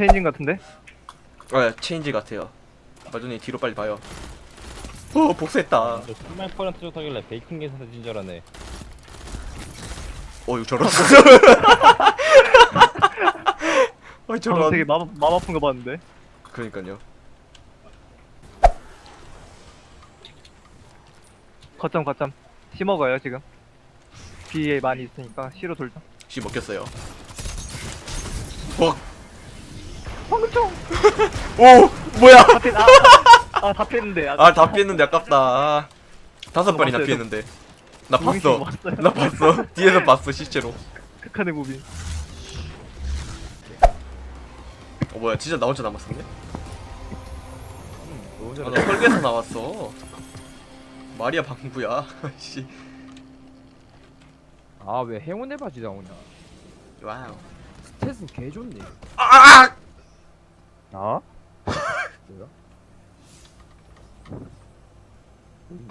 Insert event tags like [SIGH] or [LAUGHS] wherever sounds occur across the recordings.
체인진 같은데? 아 체인지 같아요. 마존이 뒤로 빨리 봐요. 오 복수했다. 저 3만% 좋다길래 베이킹 계산해진 줄 알았네. 어이 저런. [LAUGHS] 어이 아, 저런 되게 마음, 마음 아픈 거 봤는데. 그러니까요. 거점 거점. 씨 먹어요 지금. 비에 많이 있으니까 씨로 돌자 씨 먹겠어요. 어. 황총 오 뭐야? 아다 피했는데 아, 아다 피했는데 아깝다. 아, 다섯 발이나 봤어요, 피했는데. 나 봤어. 봤어요. 나 봤어. 뒤에서 봤어 실제로. 극한의 무빙. 어 뭐야 진짜 나 혼자 남았었네? 너무 아, 나 설계에서 [LAUGHS] 나왔어. 마리아 방구야 [LAUGHS] 씨. 아왜 행운의 바지 나오냐 와우. 스탯은 개 좋네. 아 [LAUGHS] 아? 뭐야?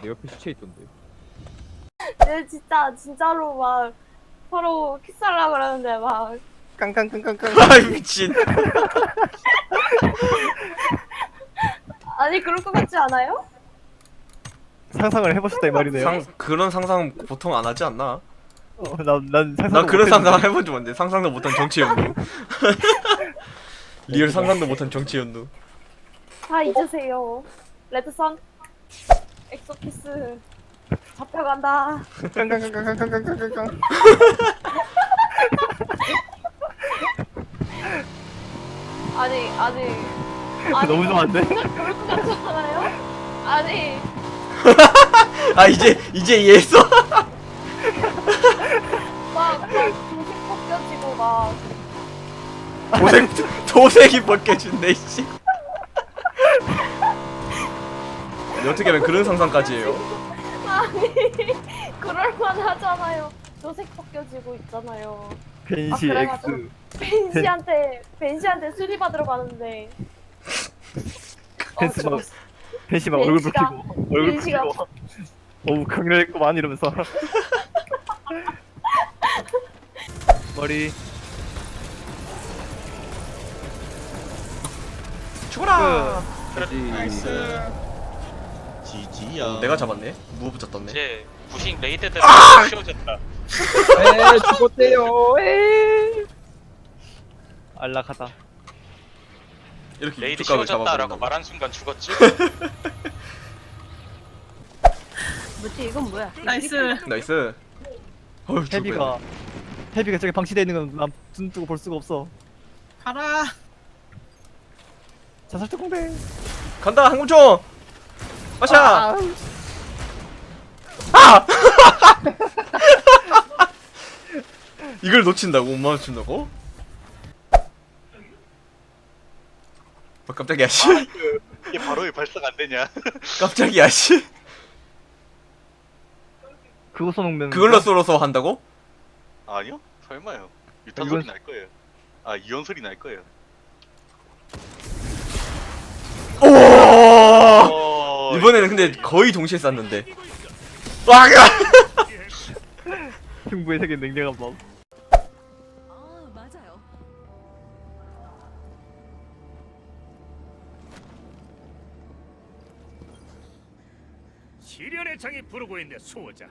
내 옆에 시체 있던데 네, 진짜 진짜로 막 서로 키스하려고 그러는데 막 깡깡깡깡깡 [LAUGHS] 아 미친 [LAUGHS] 아니 그럴 것 같지 않아요? 상상을 해보셨다 이 말이네요 상 그런 상상 보통 안 하지 않나? 어, 난, 난 상상 나 그런 상상 해본 적 없는데 상상도 못한 정치 연구 리얼 상상도 못한 정치 연구 다 잊으세요. 레드선 엑소키스 잡혀간다. [LAUGHS] 아니 아니 아니 너무 좋아한데? 그럴 것 같지 않아요? 아니 [LAUGHS] 아 이제 이제 이해했어 막막 조식 벗겨지고 막 도색 도색이 벗겨진대 씨 어떻게 하면 그런 상상까지 해요 아니 그럴만 하잖아요. 조색 벗겨지고 있잖아요. 벤시 아. X 벤시한테 벤시한테 수리 받으러 가는데 벤시 어, 막 벤시 막 얼굴 벤시가- 붉히고 얼굴 벤시가- 붉히고 어우 강렬했구만 이러면서 [LAUGHS] 머리 죽어라! 지지야. 어, 내가 잡았네. 무브 붙였던네 이제 부식 레이드들은 쉬워졌다. [LAUGHS] 에 죽었대요. 에. 안락하다. 이렇게 레이드 쉬워졌다라고 잡아버린다 말한 순간 죽었지. [LAUGHS] 뭐지? 이건 뭐야? 나이스. 나이스. 어휴 헤비가 헤비가 저기 방치되어 있는 건난 눈 뜨고 볼 수가 없어. 가라. 자살 특공대 간다 항공총 마샤 아! [LAUGHS] 이걸 놓친다고 못 맞춘다고? 어, 깜짝이야 씨 이게 바로 왜 발사가 안 되냐? [LAUGHS] 깜짝이야 씨 그거 써놓으면 그걸로 쏘러서 한다고? 아니요, 설마요. 유탄 이건- 소리 날 거예요. 아 이연 소리 날 거예요. 오 어, 이번에는 근데 거의 동시에 쐈는데 와 [LAUGHS] 승부의 세계 냉정한 법 아 맞아요. 시련의 창이 부르고 있네 수호자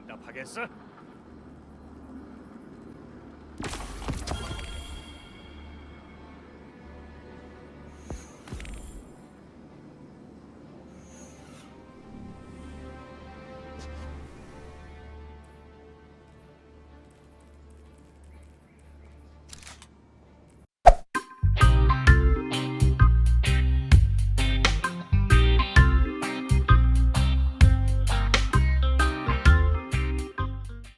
응답하겠어?